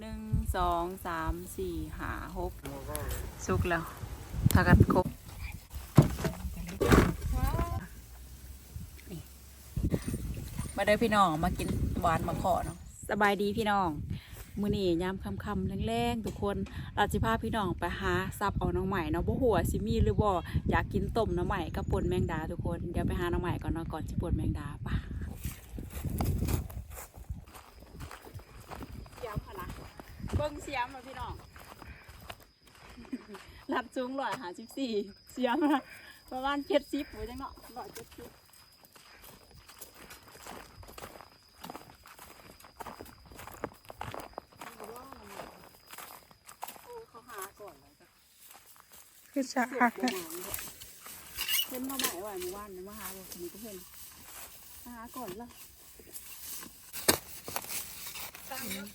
หนึ่งสองสามสี่ห้าหกสุกแล้วถ้ากันครบนี่มาเด้อพี่น้องมากินหวานมาขอเนาะสบายดีพี่น้องมื้อนี้ยามค่ำๆแรงๆทุกคนเราจะพาพี่น้องไปหาซับเอาน้องใหม่เนาะบ่หัวาสิมีหรือบ่อยากกินต้มน้องใหม่กับป่นแมงดาทุกคนเดี๋ยวไปหาน้องใหม่ก่อนเนาะก่อนสิป่นแมงดาป่ะเสียมค่ะนะ เบิ่งเสียมมาพี่น้องรับจุงร้อยหาสิบสี่เสียมนะประมาณเจ็ดสิบหัวจังเนาะร้อยเจ็ดสิบเขาหาก่อนเลยจ้ะคือจะเก็หักบประมาณนี้เห็นมาใหม่ว่าหมู่บ้านเนี่ยมาหาเลยคนนี้ก็เห็นมาหาก่อนละ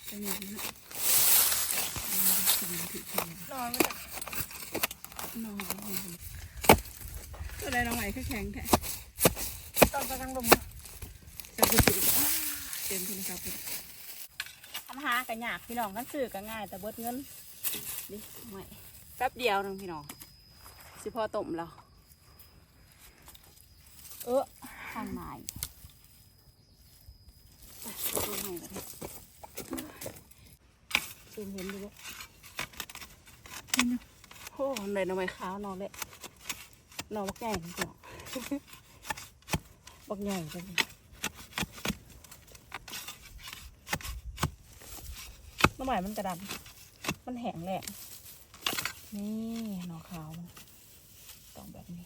เป็นอย่างนี้นอนไม่ได้น้องอะไรน้องใหม่คือแข็งแท้ตอนกำลังลมจะไปสิเต็มทุนครับทำหากันยากพี่น้องกันซื้อกันง่าย แต่เบิดเงินดิไม่แป๊บเดียวนึงพี่น้องสิพอต้มแล้วเออข้างในอะต้มให้กันซูมเห็นดูบ่ โอ้เลยน้ำไม้ขาวนอนเลยนอนบักใหญ่พี่น้องบักใหญ่จังเลยน้ำใหม่มันกระดำมันแห้งแหละนี่หนอขาวมันต้องแบบนี้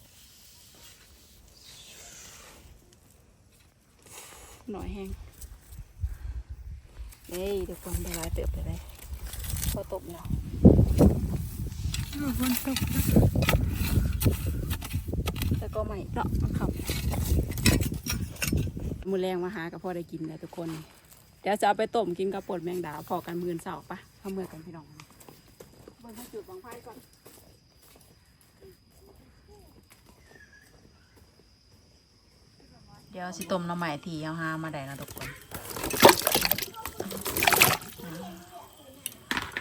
หน่อยแห้งนี่ทุกคนได้หลายเติบไปเลยพอตบแล้ว ฝนตกแล้วก็ใหม่เนาะมันขับมือแรงมาหากับพ่อได้กินแล้วทุกคน เดี๋ยวจะเอาไปต้มกินกับปนแมงดาพอกันมือนเสาร์ปะทำมือกันพี่น้องเบิ่งให้จุดบังไฟก่อนเดี๋ยวสิต้มน้ำใหม่ทีเอาหามาได้นะทุกคน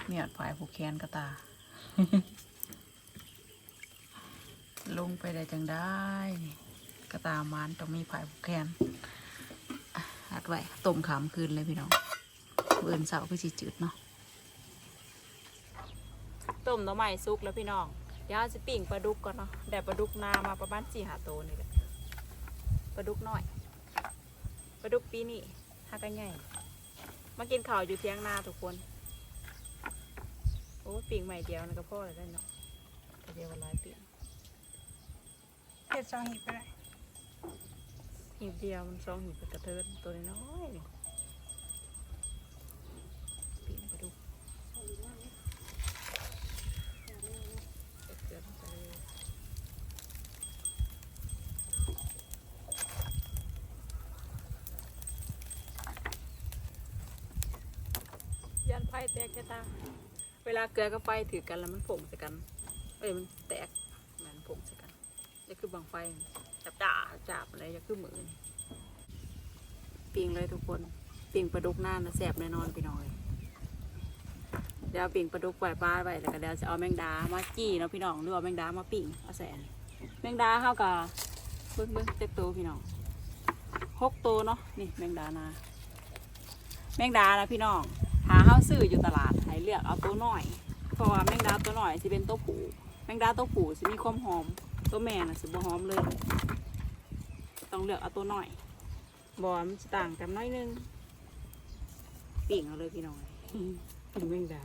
เมียดฝ่ายผูกแขนกระตา ลงไปได้จังได้กระตามานต้องมีฝ่ายผูกแขนอัดไว้ต้มขามคืนเลยพี่น้องเบื่อนเสาร์คือจืดเนาะต้มน้ำใหม่ซุกแล้วพี่น้องเดี๋ยวจะปิ่งปลาดุกก่อนเนาะได้ปลาดุกนามาประมาณสี่หาตัวนี่แหละปลาดุกน้อยปลาดุกปีนี่หากันใหญ่มากินข้าวอยู่เที่ยงนาทุกคนโอ้ปิ่งใหม่เดียวนะก็พ่อเลยได้เนาะเดียวกันหลายป ห็ดสองหีบไปได้หีบเดียวมันสองหีบเป็นกระเทินตัวน้อยนี่ปิ่งไปดูเกลือลงไปยันไฟแตกแค่ตา เวลาเกลือกับไฟถือกันแล้วมันผงใส่กัน เอ้ยมันแตกมันผงใส่กัน คือบางไฟจับด่าจับอะไรจะคือมือนปิงเลยทุกคนปิงปลาดุกหน้านะแสบแน่นอนพี่น้อยเดี๋ยวปิงปลาดุกปล่อยปลาไว้แล้วก็เดี๋ยวจะเอาแมงดามาจี้เนาะพี่น้องหรือเอาแมงดามาปิ่งเอาแสนแมงดาเข้ากับเบิ้งเบิ้งเจ็ดตัวพี่น้องหกตัวเนาะนี่แมงดานา แมงดานะพี่น้องหาเฮาซื้ออยู่ตลาดให้เลือกเอาตัวหน้อยเพราะว่าแมงดาตัวหน้อยสิเป็นตัวผูแมงดาตัวผูสิมีความหอม ตัวแม่น่ะสิบ่หอมเลย ต้องเลือกเอาตัวน้อยบอมันจะต่างกันน้อยนึงปิ่งเอาเลยพี่น้องปิ่งแมงดา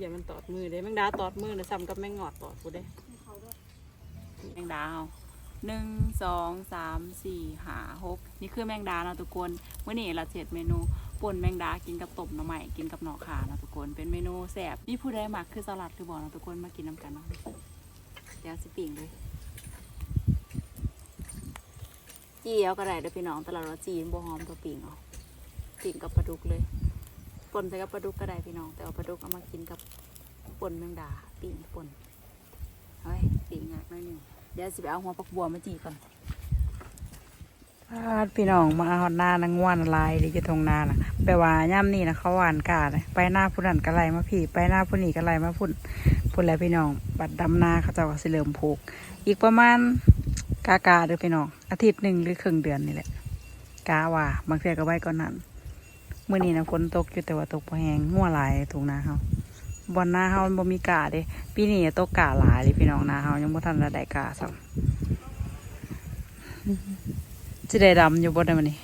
อย่ามันตอดมือเด้แมงดาตอดมือนะซ้ำกับแมงงอดตอดกูเด้แมงดาเอาหนึ่งสองสามสี่ห้าหกนี่คือแมงดาเนาะทุกคนเมื่อนี้เราเสร็จเมนู ป่นแมงดากินกับต้มหน่อไม้กินกับหน่อขานะทุกคน เป็นเมนูแซ่บนี่ผู้ใดมักคือสลัดคือบอกนะทุกคนมากินน้ำกันเนาะเดี๋ยวสิปิ่งเลยจีเอาก็ได้เด้อพี่น้องแต่เราจีนบัวหอมตัวปิ่งเอาปิ่งกับปลาดุกเลยป่นใส่กับปลาดุกก็ได้พี่น้อง แต่เอาปลาดุกเอามากินกับป่นแมงดาปิ่งป่นเฮ้ยปิ่งยากหน่อยหนึงเดี๋ยวสิไปเอาหัวปักบัวมาจีก่อน พี่น้องมาหอดหน้านางงวนลายหรือจะทงนาน่ะแปลว่าย่ำนี่นะเขาหวานกาเลยไปหน้าผู้นั้นก็ไล่มาพี่ไปหน้าผู้นี้ก็ไล่มาพุ่นพุ่นแล้วพี่น้องบัดดำนาเขาเจ้าก็สิเริ่มผูก อีกประมาณกากาเด้อพี่น้องอาทิตย์หนึ่งหรือครึ่งเดือนนี่แหละกาว่าบางเทื่อก็ไว้ก่อนนั้นเมื่อนี้นะฝนตกอยู่แต่ว่าตกพอแหงงัวลายตรงนาเขาบอนนาเขามันบ่มีกาเด้ปีนี้ตกกาหลายเลยพี่น้องนาเขายังบ่ทันได้กาซ้ำ จะได้ดำอยู่บ่ได้มันนี่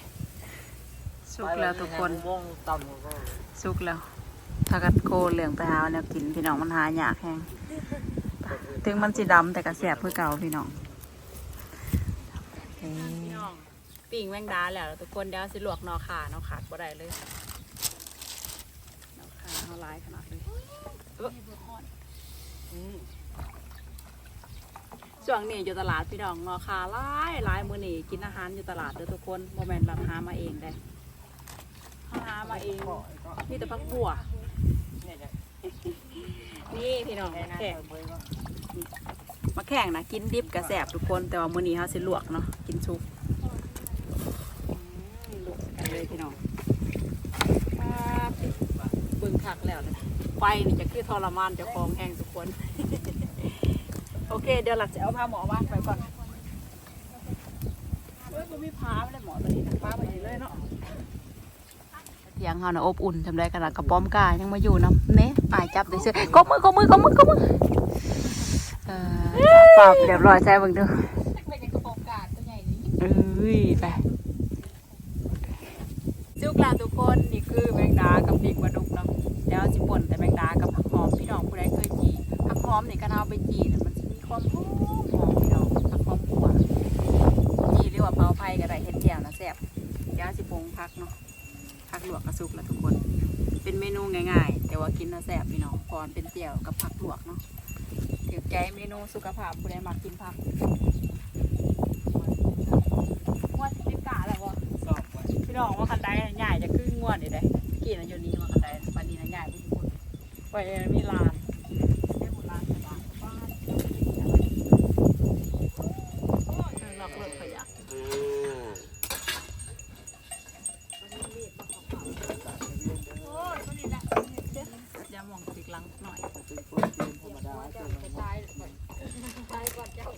สุกแล้วทุกคนวงต่ำก็สุกแล้วถ้ากัดโคเหลืองไปหาแนวกินพี่น้องมันหายากแห้งถึงมันสิดำแต่ก็แสบเพื่อเก่าพี่น้องพี่น้องปิ่งแมงดาแล้วทุกคนเดี๋ยวสิลวกนอขาเนอขาดบ่ได้เลยนอขาเขาลายขนาดเลยเอ้ออืม ช่วงนี้อยู่ตลาดพี่น้องนอขาหลายหลายมื้อนี้กินอาหารอยู่ตลาดเด้อทุกคนโมเมนต์เราหามาเองได้เขาหามาเองมีแต่พักบัวเนี่ยจะนี่พี่น้องแค่นั้นแข่งเบยว่ามาแข่งนะกินดิบกระแสบทุกคนแต่ว่ามื้อนี้เขาสิลวกเนาะกินซุปอืมลวกกันเลยพี่น้องครับเบิ่งคักแล้วนะไฟนี่จะคือทรมานเจะคลองแห้งทุกคนโอ เค เดี๋ยวหลักจะเอาผ้าหมอว่างไปก่อนเฮ้ยบ่มีผ้าไม่ได้หมอตัวนี้นะผ้าไปเลยเนาะเตียงเขาน่ะอบอุ่นทำได้ขนาดกระป้อมกายังมาอยู่น้ำเนะอายจับได้เสื้อกบมือกบมือกบมือกบมือเออปรับเรียบร้อยใช่บังดูเอ้ยไปจุกลาทุกคนนี่คือแมงดากับปีกปลาดุกเนาะเดี๋ยวสิป่นแต่แมงดากับผักหอมพี่น้องผู้ใดเคยจีผักหอมนี่ก็เอาไปจีเนี่ยมันจะมีความหอมหอมพี่น้องผักหอมหัวจีหรือว่าเผาไผ่ ก็ได้เห็ดแจ่วนะแซ่บเดี๋ยวสิปรุงผักเนาะผักลวกกระสุกแล้วทุกคน เป็นเมนูง่ายๆ แต่ว่ากินแล้วแซ่บพี่น้องพรเป็นเตี่ยวกับผักลวกเนาะถือใจเมนูสุขภาพผู้ใดมากินผักงวดสิบกาแล้ววะสอบว้พี่น้องว่าคันใดง่ายจะขึ้นงวดนี่ได้กี่นะอยู่นี้ว่าคันใดปันนี้นะง่ายทุกคนไปมีลานได้บุญลานสบายบ้านนอกเลิกขยะ อย่ามองติกหลังหน่อย เป็นคนเรียนธรรมดาเจอมัน ตายตายก่อนเจ้า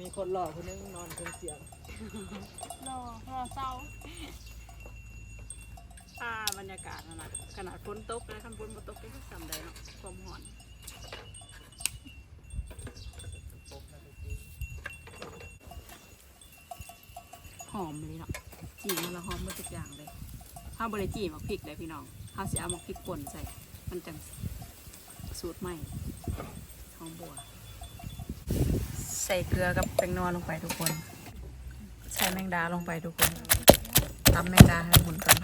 มีคน หล่อคนนึงนอนคนเสียงรอรอเศร้าอ่าบรรยากาศนะนะขนาดฝนตกนะคันฝนมาตกก็ทำได้เนาะความหอนหอมเลยเนาะจีมันละหอมหมดทุกอย่างเลยถ้าบริจีมักพริกเลยพี่น้องถ้าจะเอามักพริกป่นใส่ มันจังสูตรใหม่หอมบัว ส่เกลือกับแป้งนัวลงไปทุกคน ใส่แมงดาลงไปทุกคนตำแมงดาให้หมุนก่อน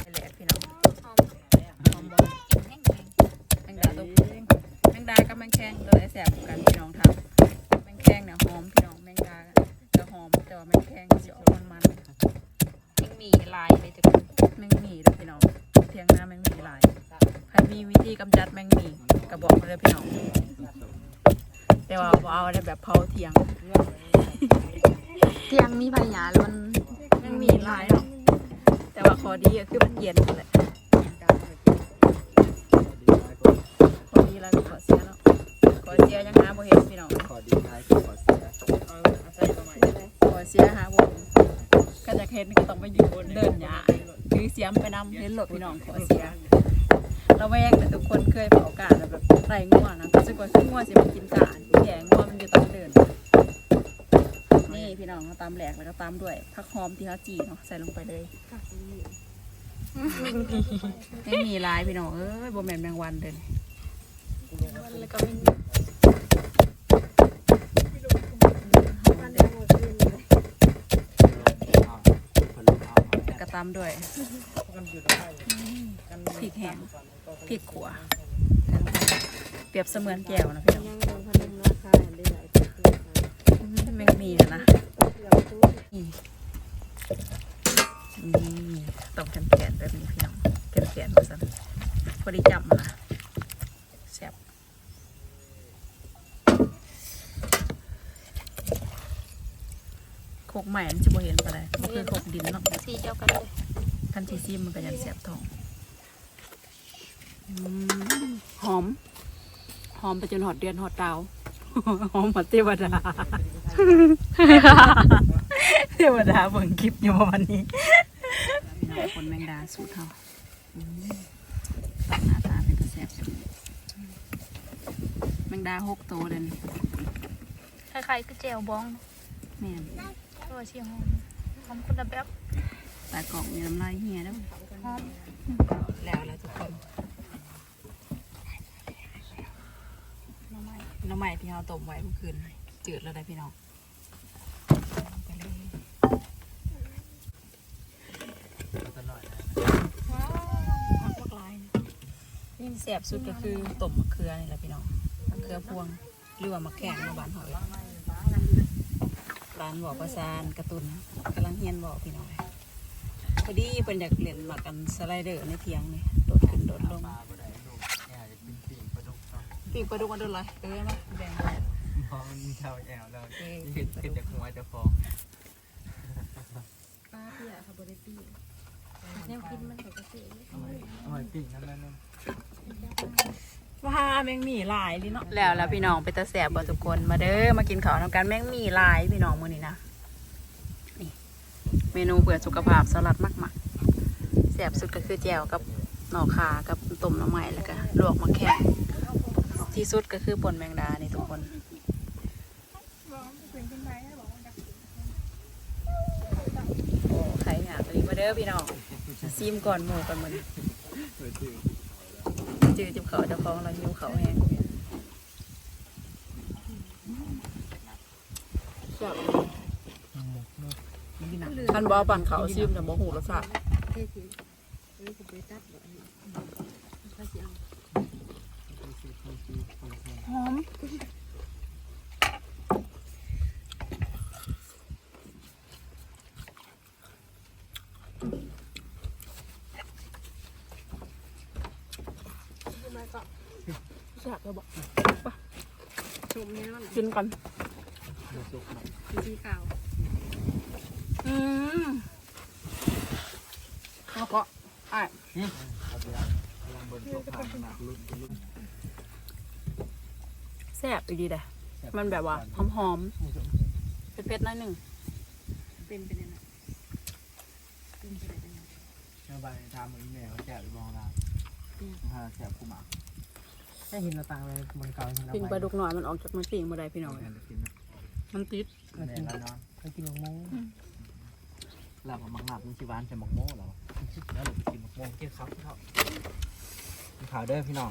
ให้แหลกพี่น้องหอมบ่แมงดาตัวแมงดากับแมงแข้งตัวไหนแสบกว่ากันพี่น้องทำแมงแข้งเนี่ยหอมพี่น้องแมงดาจะหอมแต่ว่าแมงแข้งจะออกมันๆแมงหมี่ลายเลยจ้ะแมงหมี่เลยพี่น้องเทียงหน้าแมงหมี่ลายใครมีวิธีกำจัดแมงหมี่กระบอกมาเลยพี่น้อง แต่ว่าบ่เอาได้แบบเผาเทียงเทียงมีพยาล้นมันมีหลายเนาะแต่ว่าข้อดีก็คือมันเย็นนั่นแหละข้อดีแล้วก็ข้อเสียเนาะข้อเสียยังหาบ่เห็นพี่น้องขอดีท้ายขอเสียเอาเอาใส่ประมาณข้อเสียหาบ่เห็นก็จะเห็นก็ต้องไปอยู่เดินหยาถือเสียมไปนำเห็นรถพี่น้องข้อเสียเราแวงแต่ทุกคนเคยเผากาดแบบไรง่วนะรู้สึกว่าคือง่วสิมากินกา มที่เขาจีเนาะใส่ลงไปเลยไม่มีลายพี่น้องเอ้ยบ่แมนแมงวันเดินแล้วก็ไม่มีแล้วก็ตามด้วยพริกแห้งพริกขัวเปรียบเสมือนแก้วนะพี่น้องแมงมีนะนะนี่นี่ เบบนี้พี่น้องแกสียนมาสั่นพอดีจับมาแซ่บโคกใหม่นจะบ่เห็นอะไรมันคือโคกดินเนาะสีเดียวกันเลยกันซีซีมันก็ยังแซ่บทองหอม หอมไปจนหอดเดือนหอดดาว หอมหอดเทวดา เทวดาบิ่งคลิปอยู่ประมนี้ น้องคนแมงดาสูตรเขาอืมตัดหน้าตาเป็นกระแสบสุดแมงดาหกโตวเดยวนคล้ายๆคือแจวบองแม่นตัวเชียงหอมหอมคนละแบบตากล่องมีน้ำลายเฮียแล้วหอมแล้วแล้วทุกคนน้ำใหม่น้ำใหม่ที่เราต้มไว้เมื่อคืนจืดแล้วได้พี่น้องไปเลย ตัวหน่อยนะ ว้าว ผักมากลาย นี่แสบสุดก็คือต้มมะเขือนี่แหละพี่น้องมะเขือพวงหรือว่ามะแข้งในบ้านหอยร้านบอกประสานการะตุนกำลังเฮียนบอกพี่น้องพอดีเป็นอยากเล่นหมากกันสไลเดอร์ในเทียงนี่โดดขึ้นโดดลงปลาบ่ได้ลูกเนี่ยจะกินปีกปลาดุกเนาะปีกปลาดุกมันโดนอะไรเอ้ยมาแดงมองมันเท่าแอวแล้วเอ้ยคิดคิดจากหัวจะฟองป้าเพี่อะค่ะบริตี้ แนวกินมันก็เกษตรอร่อยปีกนั่นนั่นว่าแมงมี่ลายดิเนาะแล้วแล้วพี่น้องไปตาแสบบ่ทุกคนมาเด้อมากินข้าวทำกันแมงมี่ลายพี่น้องมื้อนี้นะนี่ เมนูเพื่อสุขภาพสลัดมากๆแสบสุดก็คือแจ่วกับหน่อขากับต้มหน่อไม้แล้วก็ลวกมะแข้งที่สุดก็คือป่นแมงดานี่ทุกคนบอกเป็นขึ้นไปให้บอกว่าจะโอ้ใครอยากเลยมาเด้อพี่น้อง ซิมก่อนหมูกันมันเปิดจืดจือจิบเขาเจะคล้าของเราหิวเขาแห้งคันบอปั่นเขาซิมแต่บ่หูรสชาติหอม แซ่บเลยบอกชมเนี่ยมันกินกันสุกหน่อยสีขาวอืมแล้วก็ไอ้ายเอาไปแล้วลองบนโต๊ะผ่านมาลุ้นลุ้นแซ่บอีดีเด้มันแบบว่าหอมๆเผ็ดๆหน่อยหนึ่งเป็นไปเนี่ยนะเป็นไปได้ยังไงเมื่อวานทำมือแม่เขาแจกมองเราถ้าแจกกูหมา แค่เห็นเราตังเลยบนเก่าเห็นเราปิ่งปลาดุกหน่อยมันออกจากมันปิ่งมาได้พี่น้องเอาเอ้ยไปกินนะมันติดแม่เรานอนไปกินหมกโม่หลับมังหลับมันชิวานใส่หมกโม่เหรอแล้วหลับกินหมกโม่กินข้าวข้าวกินข้าวเด้อพี่น้อง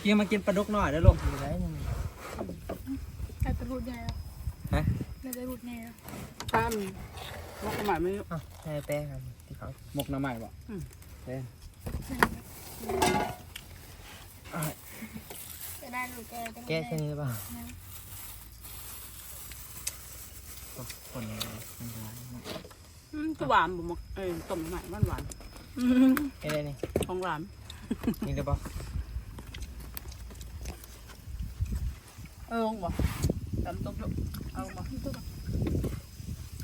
เกี่ยมากินปลาดุกหน่อยเด้อลูกอยู่ไหนยังใครจะรูดไงอะฮะใครจะรูดไงอะข้ามว่าสมัยไม่ใช่แป้งครับที่เขาหมกน้ำใหม่บ่แป้ง จะได้รูดแกจะแก้แค่นี้หรือเปล่าคนนี้มันร้ายอืมคือหวานบุมกเอ้ยต้มใหม่หวานหวานๆอืมแค่นี้ของหวานนี่ได้ป่ะเออลงบ่ตำต้มจุเอาลงบ่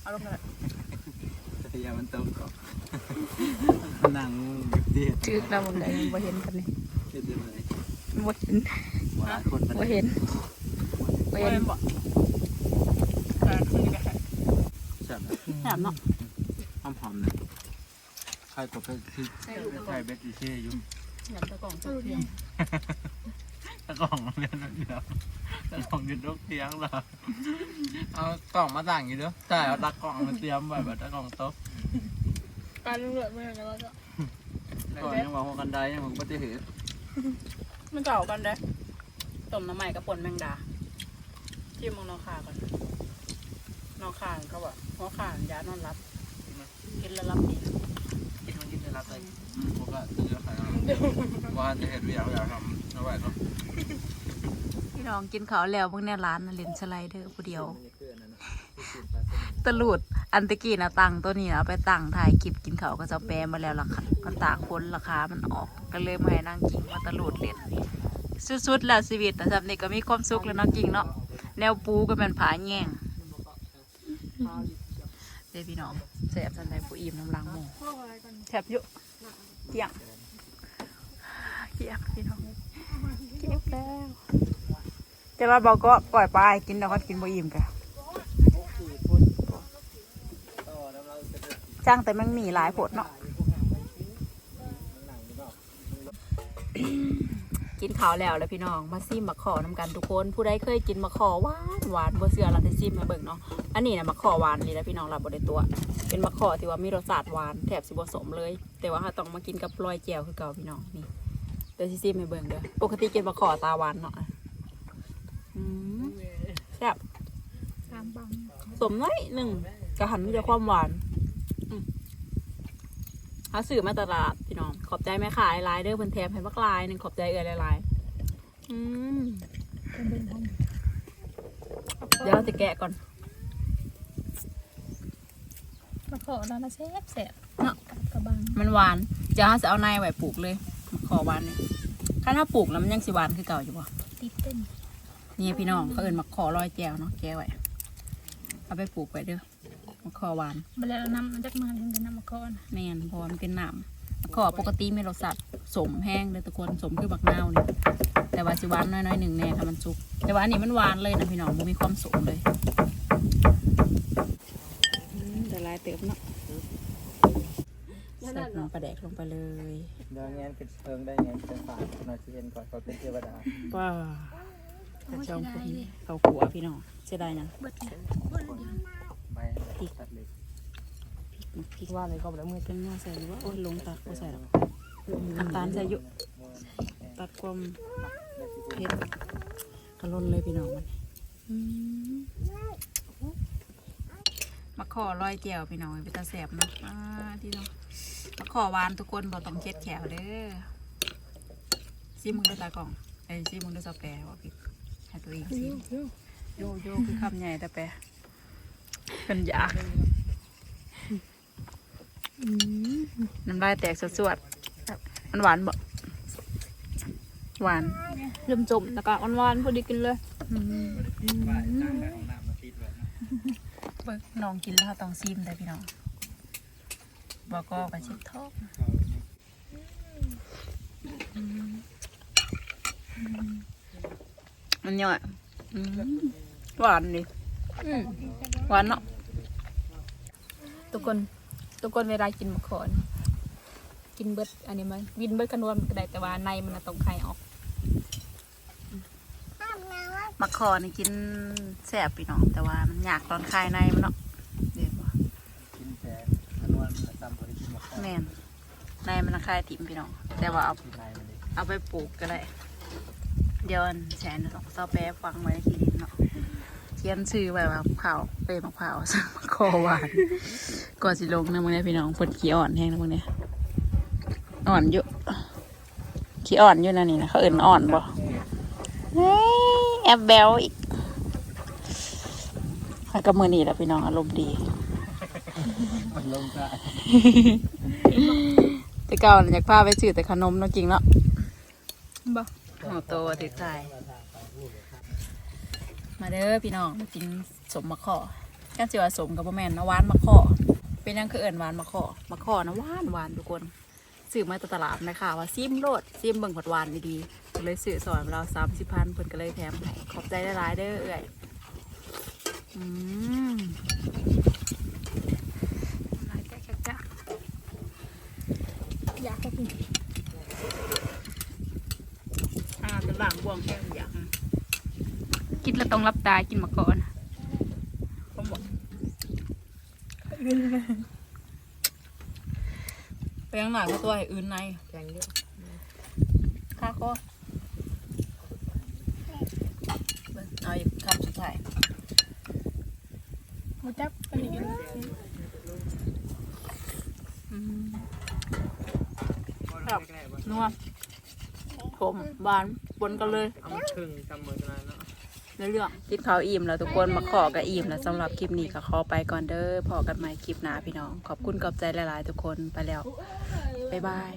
เอาลงเลยแต่ยามันเติมก่อนนั่งเดียดจืดแล้วบางใดบ่เห็นกันนี่เด็ดเลย บ่เห็นหลายคนบ่เห็นบ่เห็นบ่แต่คืนนี้ก็แซ่บแซ่บแซ่บเนาะหอมหอมเลยใครก็ไปที่ใช่เบสอีเช่ยุ่งอยากตะกล่องตะเทียมตะกล่องเรียนอยู่แล้วตะกล่องยืนรกเทียงเหรอเอากล่องมาต่างอยู่เด้อใช่เอาตะกล่องมาเตรียมไว้แบบตะกล่องโต๊ะการรูดเมื่อแล้วก็ก่อนยังว่าหัวกันไดยังมันก็จะเห็น มันเก่ากันเด้อต้มน้ำใหม่กับป่นแมงดาที่มองนอคาก่อนนอคาเขาบอกหัวขานยานอนรับกินแล้วรับดีกินมันกินได้รับเลยผมก็จะเลือกใครว่าจะเห็นเวียงอยากทำเอาไว้เนาะพี่น้องกินข้าวแล้วพวกเนี้ยร้านน่ะเล่นสไลเดอร์ผู้เดียวตะลุดอันตะกี้นะตังตัวนี้นะไปตังถ่ายคลิปกินเขาวก็จะแปลมาแล้วราคามันตากคนราคามันออกก็เลยมาให้นั่งกินมาตะลุดเล่น สุดๆแล้วชีวิตแต่สำนี้ก็มีความสุขแล้วเนาะกิงเนาะแนวปูก็เป็นผาแง่งเด้พี่น้องแสบสันใดผู้อิ่มน้ำลังหมูพ่ออะไรกันแสบอยู่เกี่ยงเกี่ยงพี่น้องเกี่ยงแล้วแต่ว่าบอกก็ปล่อยไปกินแล้วก็กินบ่อิ่มกันจ้างแต่มันมีหลายผลเนาะ กินข้าวแล้วแล้วพี่น้องมาซิมมะขอน้ำกันทุกคน ผู้ใดเคยกินมะขอหวานหวานบ่เสือเราจะซิมมาเบิ่งเนาะอันนี้นะมะขอหวานนี่แหละพี่น้องเราบ่ได้ตัว เป็นมะขอที่ว่ามีรสชาติหวานแถบสิบ่สมเลย แต่ว่าต้องมากินกับรอยแจ่วคือเก่าพี่น้องนี่เดี๋ยวสิซิมให้เบิ่งเด้อปกติกินมะขอตาหวานเนาะแซ่บสมน้อยหนึ่งกระหันมีแต่ความหวานหาซื้อมาตลาด พี่น้อง ขอบใจแม่ขายหลายเด้อเพิ่นแถมให้บักหลายหนึ่งขอบใจเอื้อหลายๆอืมเป็นเป็นทองเดี๋ยวเราจะแกะก่อน มาขอแล้วนะแซ่บแซ่บเนาะกระบังมันหวานจะเอาจะเอาในไว้ปลูกเลยมะขอหวานนี่ถ้าถ้าปลูกแล้วมันยังสิหวานคือเก่าอยู่บ่ติดเต้นนี่พี่น้องเขาเอิ้นมะขอลอยแจวเนาะแกะไว้เอาไปปลูกไว้เด้อมะขอหวาน เวลาเรานำมันจะมาถึงกันนำมาก่อนแม่นเพราะว่ามันเป็นน้ำมะ ขอปกติมีรสชาติสมแห้งเลยทุกคนสมคือบักนาวนี่แต่ว่าสิหวานน้อยๆหนึ่งแน่ค่ะมันสุก แต่ว่าอันนี้มันหวานเลยนะพี่น้องมันมีความสมเลยแต่ลายเติบเนาะใส่น้ำปลาแดกลงไปเลยเดี๋ยวงานเป็นเพิงได้งานเป็นฝาคุณอาชีพก่อนเขาเป็นเทวดาว้าวกระจองพวกนี้เขาขัวพี่น้องเสียดายนะ เบิดเลยเบิดเลย ไปตัดเลย พริก ว่าอะไรก็แบบมือเป็นเนื้อใส่หรือว่าโอ้ยลงตัดก็ใส่หรอกน้ำตาลใส่เยอะตัดความเผ็ดกระลนเลยพี่น้องมันมะขอลอยเจียวพี่น้องไปตาแสบเนาะที่เนาะมะขอหวานทุกคนบอกต้องเช็ดแขวเด้อซิมึงด้วยตากล่องไอ้ซิมึงด้วยสแปรว่าพี่ให้ตัวเองซิโยโย่คือคำใหญ่แต่แปรเป็นยาก น้ำลายแตกสวดๆมันหวานบ่หวานเริ่มจมแล้วก็หวานๆพอดีกินเลยว่าจ้างแต่ของน้ำมาปิดไว้นะเบิกน้องกินแล้วต้องซิมได้พี่น้องบอกก็กระชิบทอกมันย่อยอืมหวานดิอืมหวานเนาะทุกคน ทุกคนเวลากินมะขอนกินเบิดอันนี้มันวินเบิดกันวนก็ได้แต่ว่าในมันน่ะต้องไข่ออกมะขอนี่กินแสบพี่น้องแต่ว่ามันอยากตอนคายในมันเนาะเดี๋ยวบ่กินแค่ขนวนประจำบริษัทมาข้อแม่นในมันคายถิ่มพี่น้องแต่ว่าเอาที่ไหนมาดิเอาไปปลูกก็ได้เดี๋ยวอันแสนดอกเสาแปรฟังไว้ในที่ดินเนาะเขียนชื่อไว้ว่าเผาวเปรมะพร้าวมะขอหวานก่อนสิลงนะมึงเนี่ยพี่น้องฝนขี้อ่อนแห้งนะมึงเนี่ยอ่อนอยู่ขี้อ่อนอยู่นะนี่นะเขาเอิ่นอ่อนบ่เฮ้ยแอบแบลอีกแล้วก็มือนี่แหละพี่น้องอารมณ์ดีมันลงได้แต่เก่าน่ะอยากพาไปซื้อแต่ขนมเนาะจริงเนาะบ่หัวโตถึกใจ มาเด้อพี่น้องมากินสมมะขอกันสิว่าสมกับบ่แม่นนะหวานมะขอเป็นหยังคือเอิ้นหวานมะขอมะขอนะหวานหวานทุกคนซื้อมาจากตลาดนะคะว่าซิมโลดซิมเบิ่งผัดหวานดีๆก็เลยซื้อสอนเราสามสิบพันเพิ่นก็เลยแถมให้ขอบใจหลายๆเด้อเอ้อยอืมหลายแจ๊กจ้ะอยากให้กินอ่าเป็นหลังบวงแค่อยาก กินแล้วต้องรับตากินมะขอนผมบอกไปยังหนักก็ตัวให้อื่นในแกงเยอะค่าข้อเบิ่งเอาอีกคำสุดท้ายมูจับอันนี้นัวผมบานบนกันเลย เอามาชึงจำมือกันเนาะ ในเรื่อง กินข้าวอิ่มแล้วทุกคนมาขอกับอิ่มแล้วสำหรับคลิปนี้ก็ขอไปก่อนเด้อพอกันใหม่คลิปหน้าพี่น้อง ขอบคุณขอบใจหลายๆ ทุกคนไปแล้ว บ๊ายบาย